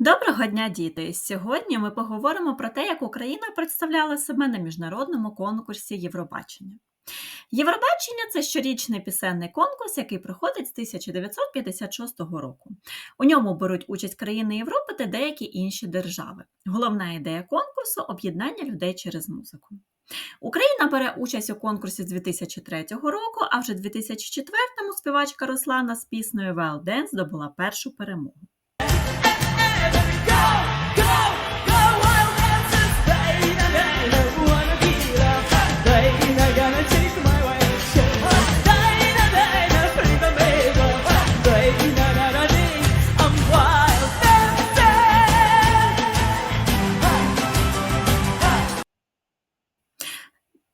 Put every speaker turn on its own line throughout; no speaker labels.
Доброго дня, діти! Сьогодні ми поговоримо про те, як Україна представляла себе на міжнародному конкурсі Євробачення. Євробачення це щорічний пісенний конкурс, який проходить з 1956 року. У ньому беруть участь країни Європи та деякі інші держави. Головна ідея конкурсу об'єднання людей через музику. Україна бере участь у конкурсі з 2003 року, а вже в 2004-му співачка Руслана з піснею Well Dance здобула першу перемогу.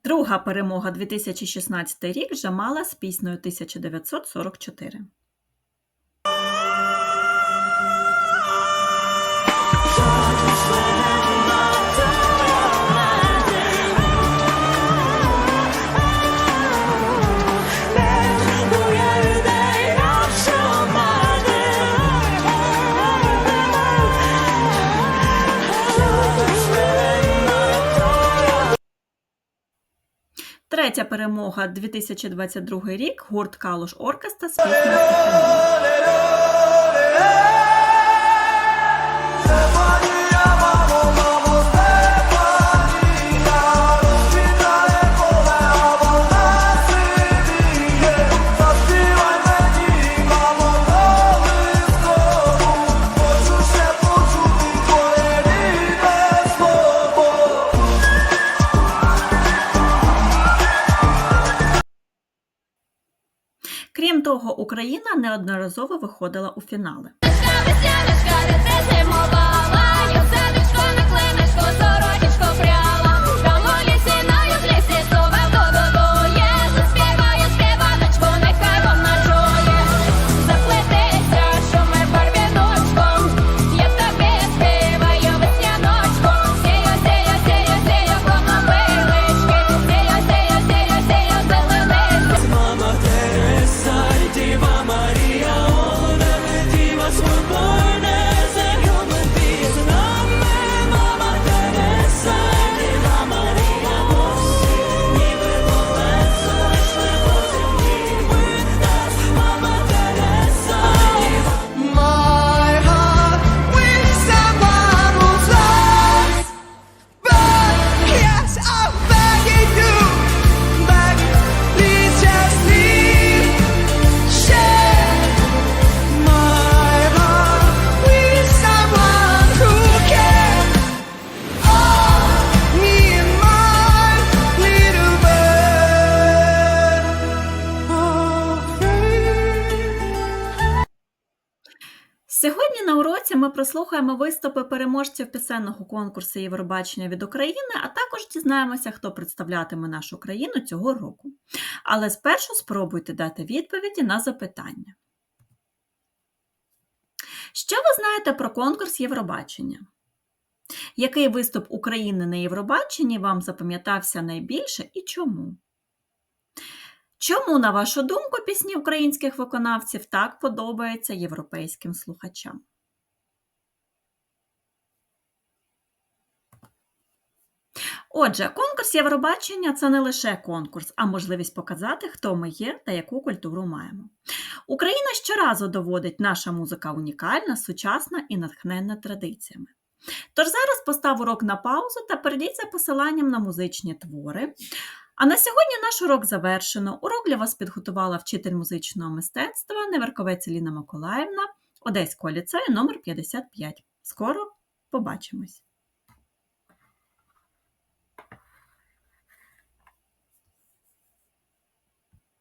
Друга перемога 2016 рік Джамала з піснею 1944. Третя перемога 2022 рік. Гурт Калуш Оркестра з Крім того, Україна неодноразово виходила у фінали. На уроці ми прослухаємо виступи переможців пісенного конкурсу Євробачення від України, а також дізнаємося, хто представлятиме нашу країну цього року. Але спершу спробуйте дати відповіді на запитання. Що ви знаєте про конкурс Євробачення? Який виступ України на Євробаченні вам запам'ятався найбільше і чому? Чому, на вашу думку, пісні українських виконавців так подобаються європейським слухачам? Отже, конкурс Євробачення це не лише конкурс, а можливість показати, хто ми є та яку культуру маємо. Україна щоразу доводить, наша музика унікальна, сучасна і натхненна традиціями. Тож зараз постав урок на паузу та перейдіть за посиланням на музичні твори. А на сьогодні наш урок завершено. Урок для вас підготувала вчитель музичного мистецтва Неверковець Ліна Миколаївна Одеського ліцею номер 55. Скоро побачимось!